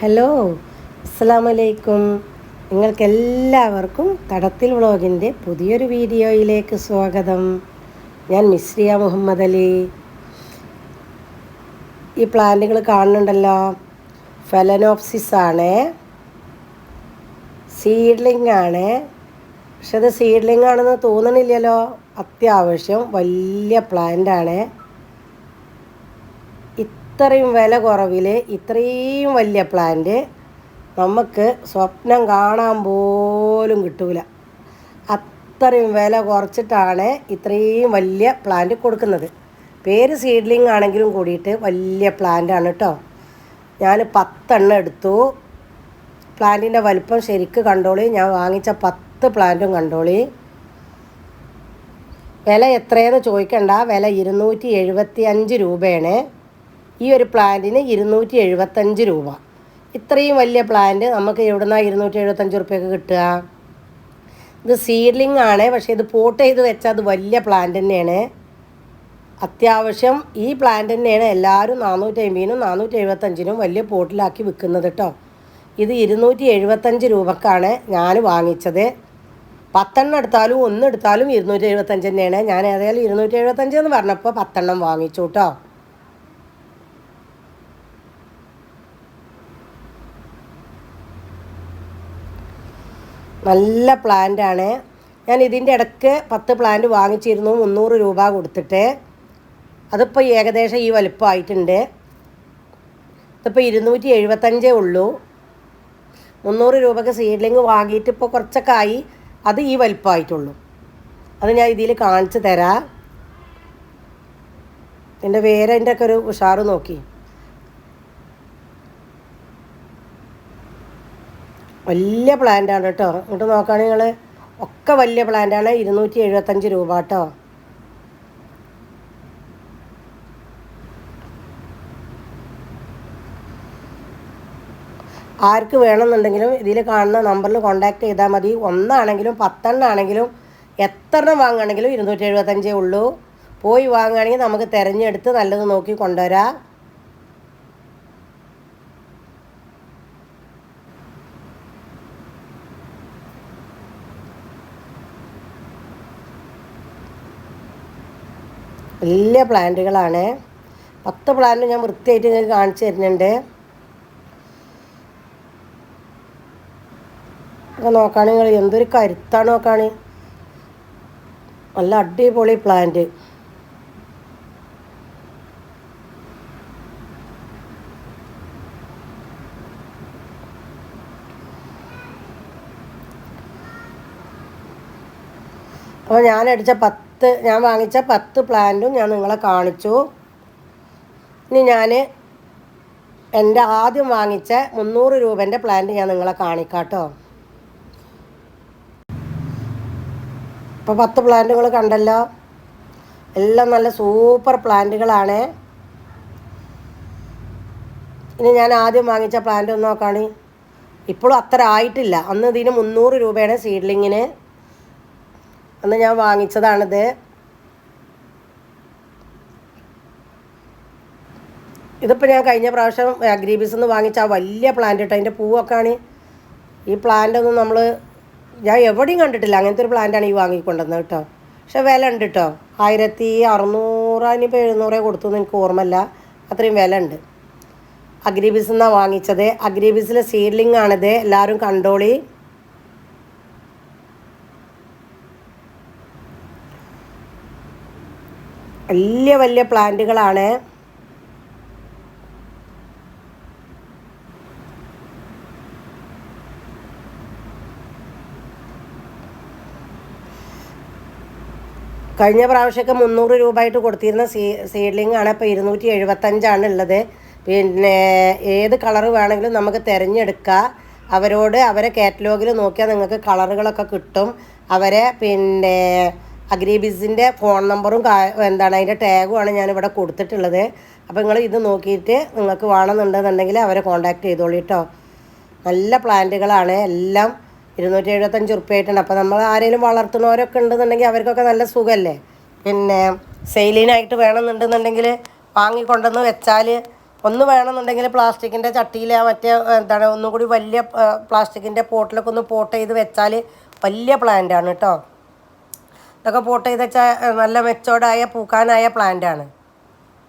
Hello അസ്സാമലൈക്കും നിങ്ങൾക്കെല്ലാവർക്കും കടത്തിൽ വ്ളോഗിന്റെ പുതിയൊരു വീഡിയോയിലേക്ക് സ്വാഗതം. ഞാൻ മിസ്രിയ മുഹമ്മദ് അലി. ഈ പ്ലാന്റുകൾ കാണുന്നുണ്ടല്ലോ. ഫെലനോപ്സിസ് ആണ്. സീഡ്ലിംഗ് ആണ്. പക്ഷെ അത് സീഡ്ലിംഗ് ആണെന്ന് തോന്നണില്ലല്ലോ. അത്യാവശ്യം വലിയ പ്ലാന്റ് ആണ് ഇത്രയും വില കുറവിൽ ഇത്രയും വലിയ പ്ലാന്റ് നമുക്ക് സ്വപ്നം കാണാൻ പോലും കിട്ടൂല. അത്രയും വില കുറച്ചിട്ടാണ് ഇത്രയും വലിയ പ്ലാന്റ് കൊടുക്കുന്നത്. പേര് സീഡ്ലിംഗ് ആണെങ്കിലും കൂടിയിട്ട് വലിയ പ്ലാന്റ് ആണ് കേട്ടോ ഞാൻ പത്തെണ്ണം എടുത്തു. പ്ലാന്റിന്റെ വലിപ്പം ശരിക്ക് കണ്ടോളി. ഞാൻ വാങ്ങിച്ച പത്ത് പ്ലാന്റും കണ്ടോളി. വില എത്രയെന്ന് ചോദിക്കണ്ട. വില ഇരുന്നൂറ്റി എഴുപത്തി അഞ്ച് രൂപയാണ്. ഈ ഒരു പ്ലാന്റിന് ഇരുന്നൂറ്റി എഴുപത്തഞ്ച് രൂപ. ഇത്രയും വലിയ പ്ലാന്റ് നമുക്ക് എവിടുന്നാ ഇരുന്നൂറ്റി എഴുപത്തഞ്ച് റുപ്യൊക്കെ കിട്ടുക? ഇത് സീഡ്ലിംഗ് ആണ് പക്ഷേ ഇത് പോട്ട് ചെയ്ത് വെച്ചാൽ അത് വലിയ പ്ലാന്റ് തന്നെയാണ്. അത്യാവശ്യം ഈ പ്ലാന്റ് തന്നെയാണ് എല്ലാവരും നാനൂറ്റി അമ്പതിനും നാനൂറ്റി എഴുപത്തഞ്ചിനും വലിയ പോട്ടിലാക്കി വിൽക്കുന്നത് കേട്ടോ ഇത് ഇരുന്നൂറ്റി എഴുപത്തഞ്ച് രൂപക്കാണ് ഞാൻ വാങ്ങിച്ചത്. പത്തെണ്ണം എടുത്താലും ഒന്ന് എടുത്താലും ഇരുന്നൂറ്റി എഴുപത്തഞ്ച് തന്നെയാണ്. ഞാൻ ഏതായാലും ഇരുന്നൂറ്റി എഴുപത്തഞ്ച് എന്ന് പറഞ്ഞപ്പോൾ പത്തെണ്ണം വാങ്ങിച്ചു കേട്ടോ നല്ല പ്ലാന്റാണ് ഞാൻ ഇതിന്റെ ഇടയ്ക്ക് പത്ത് പ്ലാന്റ് വാങ്ങിച്ചിരുന്നു മുന്നൂറ് രൂപ കൊടുത്തിട്ട്. അതിപ്പോൾ ഏകദേശം ഈ വലുപ്പമായിട്ടുണ്ട്. ഇതിപ്പോൾ ഇരുന്നൂറ്റി എഴുപത്തഞ്ചേ ഉള്ളൂ. മുന്നൂറ് രൂപയ്ക്ക് സീഡ്ലിങ് വാങ്ങിയിട്ട് ഇപ്പോൾ കുറച്ചൊക്കെ ആയി. അത് ഈ വലുപ്പമായിട്ടുള്ളൂ. അത് ഞാൻ ഇതിൽ കാണിച്ചു തരാം. എന്റെ വേരന്റെ ഒക്കെ ഒരു ഉഷാറ് നോക്കി. വലിയ പ്ലാന്റാണ് കേട്ടോ. ഇങ്ങോട്ട് നോക്കുകയാണെങ്കിൽ നിങ്ങൾ ഒക്കെ വലിയ പ്ലാന്റാണ്. ഇരുന്നൂറ്റി എഴുപത്തഞ്ച് രൂപ കേട്ടോ. ആർക്ക് വേണമെന്നുണ്ടെങ്കിലും ഇതിൽ കാണുന്ന നമ്പറിൽ കോൺടാക്ട് ചെയ്താൽ മതി. ഒന്നാണെങ്കിലും പത്തെണ്ണാണെങ്കിലും എത്ര എണ്ണം വാങ്ങുകയാണെങ്കിലും ഇരുന്നൂറ്റി എഴുപത്തഞ്ചേ ഉള്ളൂ. പോയി വാങ്ങുകയാണെങ്കിൽ നമുക്ക് തിരഞ്ഞെടുത്ത് നല്ലത് നോക്കി കൊണ്ടുവരാം. വലിയ പ്ലാന്റുകളാണ്. പത്ത് പ്ലാന്റ് ഞാൻ വൃത്തിയായിട്ട് നിങ്ങൾക്ക് കാണിച്ചു തരുന്നുണ്ട്. ഒക്കെ നോക്കുകയാണെങ്കിൽ നിങ്ങൾ എന്തൊരു കരുത്താണ് നോക്കാണ്. നല്ല അടിപൊളി പ്ലാന്റ്. അപ്പോൾ ഞാനടിച്ച അടിച്ച പത്ത് ഞാൻ വാങ്ങിച്ച പത്ത് പ്ലാന്റും ഞാൻ നിങ്ങളെ കാണിച്ചു. ഇനി ഞാൻ എന്റെ ആദ്യം വാങ്ങിച്ച മുന്നൂറ് രൂപേന്റെ പ്ലാന്റ് ഞാൻ നിങ്ങളെ കാണിക്കാട്ടോ. ഇപ്പോൾ പത്ത് പ്ലാന്റുകൾ കണ്ടല്ലോ. എല്ലാം നല്ല സൂപ്പർ പ്ലാന്റുകളാണ്. ഇനി ഞാൻ ആദ്യം വാങ്ങിച്ച പ്ലാന്റ് ഒന്ന് നോക്കാണ്. ഇപ്പോഴും അത്ര ആയിട്ടില്ല. അന്ന് ഇതിന് മുന്നൂറ് രൂപയാണ് സീഡ്ലിങ്ങിന് അന്ന് ഞാൻ വാങ്ങിച്ചതാണിത്. ഇതിപ്പോൾ ഞാൻ കഴിഞ്ഞ പ്രാവശ്യം അഗ്രീബീസ് നിന്ന് വാങ്ങിച്ച ആ വലിയ പ്ലാന്റ് കേട്ടോ അതിന്റെ പൂവൊക്കെയാണ്. ഈ പ്ലാന്റ് ഒന്നും നമ്മൾ ഞാൻ എവിടെയും കണ്ടിട്ടില്ല. അങ്ങനത്തെ ഒരു പ്ലാന്റാണ് ഈ വാങ്ങിക്കൊണ്ടുവന്നത് കേട്ടോ. പക്ഷെ വില ഉണ്ട് കേട്ടോ. ആയിരത്തി അറുന്നൂറ് ഇനിയിപ്പോൾ എഴുന്നൂറേ കൊടുത്തു എന്ന് എനിക്ക് ഓർമ്മയില്ല. അത്രയും വില ഉണ്ട്. അഗ്രീബീസ് നിന്നാണ് വാങ്ങിച്ചത്. അഗ്രീബീസിലെ സീഡ്ലിംഗ് ആണിത്. എല്ലാവരും കണ്ടോളി. വലിയ വലിയ പ്ലാന്റുകളാണ്. കഴിഞ്ഞ പ്രാവശ്യമൊക്കെ മുന്നൂറ് രൂപ ആയിട്ട് കൊടുത്തിരുന്ന സീ സീഡ്ലിംഗ് ആണ് ഇപ്പോൾ ഇരുന്നൂറ്റി എഴുപത്തഞ്ചാണ് ഉള്ളത്. പിന്നെ ഏത് കളർ വേണമെങ്കിലും നമുക്ക് തിരഞ്ഞെടുക്കാം. അവരോട് അവരെ കാറ്റലോഗിൽ നോക്കിയാൽ നിങ്ങൾക്ക് കളറുകളൊക്കെ കിട്ടും. അവരെ പിന്നെ അഗ്രിബിസിന്റെ ഫോൺ നമ്പറും എന്താണ് അതിന്റെ ടാഗുമാണ് ഞാനിവിടെ കൊടുത്തിട്ടുള്ളത്. അപ്പോൾ നിങ്ങൾ ഇത് നോക്കിയിട്ട് നിങ്ങൾക്ക് വേണമെന്നുണ്ടെന്നുണ്ടെങ്കിൽ അവരെ കോൺടാക്റ്റ് ചെയ്തോളൂ കേട്ടോ നല്ല പ്ലാന്റുകളാണ്. എല്ലാം ഇരുന്നൂറ്റി എഴുപത്തഞ്ച് ഉറുപ്പ്യായിട്ടുണ്ട് അപ്പോൾ നമ്മൾ ആരെങ്കിലും വളർത്തുന്നവരൊക്കെ ഉണ്ടെന്നുണ്ടെങ്കിൽ അവർക്കൊക്കെ നല്ല സുഖമല്ലേ? പിന്നെ സെയിലിനായിട്ട് വേണമെന്നുണ്ടെന്നുണ്ടെങ്കിൽ വാങ്ങിക്കൊണ്ടുവന്ന് വെച്ചാൽ ഒന്ന് വേണമെന്നുണ്ടെങ്കിൽ പ്ലാസ്റ്റിക്കിന്റെ ചട്ടിയിൽ മറ്റേ എന്താണ് ഒന്നും കൂടി വലിയ പ്ലാസ്റ്റിക്കിന്റെ പോട്ടിലൊക്കെ ഒന്ന് പോട്ട് ചെയ്ത് വെച്ചാൽ വലിയ പ്ലാന്റാണ് കേട്ടോ ഇതൊക്കെ പോട്ട് ചെയ്ത് വെച്ചാൽ നല്ല മെച്ചോർഡായ പൂക്കാനായ പ്ലാന്റാണ്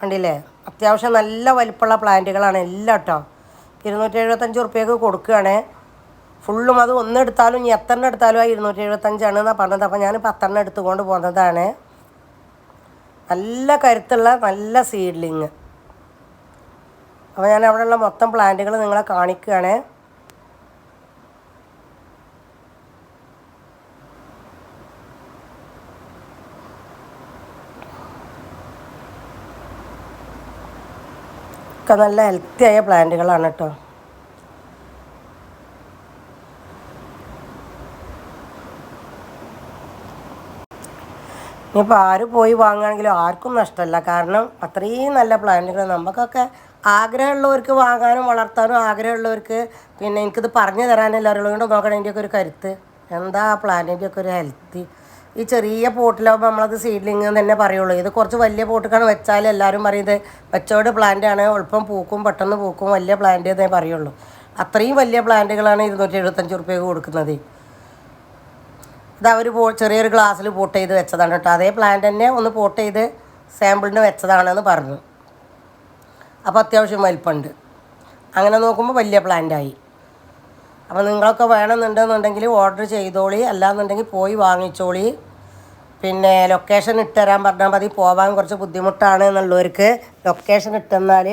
കണ്ടില്ലേ? അത്യാവശ്യം നല്ല വലിപ്പമുള്ള പ്ലാന്റുകളാണ് എല്ലാം കേട്ടോ ഇരുന്നൂറ്റി എഴുപത്തഞ്ച് റുപ്യക്ക് കൊടുക്കുകയാണ്. ഫുള്ളും അത് ഒന്നെടുത്താലും ഇനി എത്രണ്ണം എടുത്താലും ആ ഇരുന്നൂറ്റി എഴുപത്തഞ്ചാണ് എന്നാണ് പറഞ്ഞത്. അപ്പോൾ ഞാൻ പത്തെണ്ണം എടുത്തുകൊണ്ട് പോകുന്നതാണ്. നല്ല കരുത്തുള്ള നല്ല സീഡ്ലിങ് അപ്പോൾ ഞാൻ അവിടെയുള്ള മൊത്തം പ്ലാന്റുകൾ നിങ്ങളെ കാണിക്കുകയാണ്. ഒക്കെ നല്ല ഹെൽത്തി ആയ പ്ലാന്റുകളാണ് കേട്ടോ ഇനിയിപ്പോൾ ആര് പോയി വാങ്ങുകയാണെങ്കിലും ആർക്കും നഷ്ടമല്ല. കാരണം അത്രയും നല്ല പ്ലാന്റുകൾ നമുക്കൊക്കെ ആഗ്രഹമുള്ളവർക്ക് വാങ്ങാനും വളർത്താനും ആഗ്രഹമുള്ളവർക്ക് പിന്നെ എനിക്കിത് പറഞ്ഞു തരാനല്ല കൊണ്ട് നോക്കണം എന്റെയൊക്കെ ഒരു കരുത്ത്. എന്താ ആ പ്ലാന്റിന്റെയൊക്കെ ഒരു ഹെൽത്തി ഈ ചെറിയ പോട്ടിലാവുമ്പോൾ നമ്മളത് സീഡ്ലിംഗ് തന്നെ പറയുള്ളൂ. ഇത് കുറച്ച് വലിയ പോട്ടിക്കാണ് വെച്ചാൽ എല്ലാവരും പറയുന്നത് വെച്ചോട് പ്ലാന്റ് ആണ്. എളുപ്പം പൂക്കും പെട്ടെന്ന് പൂക്കും വലിയ പ്ലാന്റ് എന്നേ പറയുള്ളൂ. അത്രയും വലിയ പ്ലാന്റുകളാണ് ഇരുന്നൂറ്റി എഴുപത്തഞ്ച് റുപ്യക്ക് കൊടുക്കുന്നത്. ഇത് അവർ പോ ചെറിയൊരു ഗ്ലാസ്സിൽ പോട്ട് ചെയ്ത് വെച്ചതാണ് കേട്ടോ. അതേ പ്ലാന്റ് തന്നെ ഒന്ന് പോട്ട് ചെയ്ത് സാമ്പിളിന് വെച്ചതാണെന്ന് പറഞ്ഞു. അപ്പോൾ അത്യാവശ്യം വലിപ്പമുണ്ട്. അങ്ങനെ നോക്കുമ്പോൾ വലിയ പ്ലാന്റായി അപ്പോൾ നിങ്ങളൊക്കെ വേണമെന്നുണ്ടെന്നുണ്ടെങ്കിൽ ഓർഡർ ചെയ്തോളി. അല്ലാന്നുണ്ടെങ്കിൽ പോയി വാങ്ങിച്ചോളി. പിന്നെ ലൊക്കേഷൻ ഇട്ടുതരാൻ പറഞ്ഞാൽ മതി. പോകാൻ കുറച്ച് ബുദ്ധിമുട്ടാണ് എന്നുള്ളവർക്ക് ലൊക്കേഷൻ ഇട്ടെന്നാൽ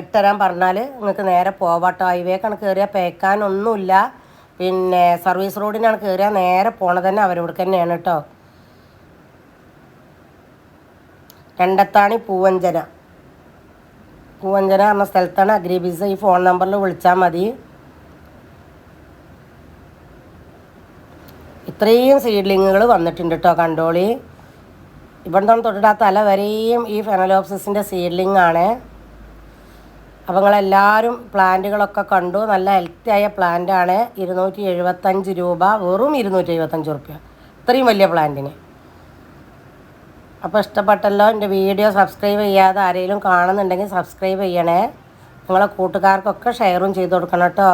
ഇട്ടുതരാൻ പറഞ്ഞാൽ നിങ്ങൾക്ക് നേരെ പോവാട്ടോ ഹൈവേക്കാണ് കയറിയാൽ പേക്കാനൊന്നുമില്ല പിന്നെ സർവീസ് റോഡിനാണ് കയറിയാൽ നേരെ പോണത് തന്നെ അവരോട് തന്നെയാണ് കേട്ടോ. രണ്ടത്താണി പൂവഞ്ചന. പൂവഞ്ചന എന്ന സ്ഥലത്താണ് അഗ്രിബിസ് ഈ ഫോൺ നമ്പറിൽ വിളിച്ചാൽ മതി. ഇത്രയും സീഡ്ലിങ്ങുകൾ വന്നിട്ടുണ്ട് കേട്ടോ കണ്ടോളി. ഇവിടെ നിന്ന് തൊട്ടിട്ട് ആ തല വരെയും ഈ ഫെനലോപ്സിസിന്റെ സീഡ്ലിംഗ് ആണ്. അപ്പോൾ നിങ്ങളെല്ലാവരും പ്ലാന്റുകളൊക്കെ കണ്ടു. നല്ല ഹെൽത്തി ആയ പ്ലാന്റാണ് ഇരുന്നൂറ്റി എഴുപത്തഞ്ച് രൂപ വെറും ഇരുന്നൂറ്റി എഴുപത്തഞ്ച് റുപ്യ ഇത്രയും വലിയ പ്ലാന്റിന് അപ്പോൾ ഇഷ്ടപ്പെട്ടല്ലോ എന്റെ വീഡിയോ സബ്സ്ക്രൈബ് ചെയ്യാതെ ആരെങ്കിലും കാണുന്നുണ്ടെങ്കിൽ സബ്സ്ക്രൈബ് ചെയ്യണേ. നിങ്ങളെ കൂട്ടുകാർക്കൊക്കെ ഷെയറും ചെയ്ത് കൊടുക്കണം കേട്ടോ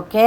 okay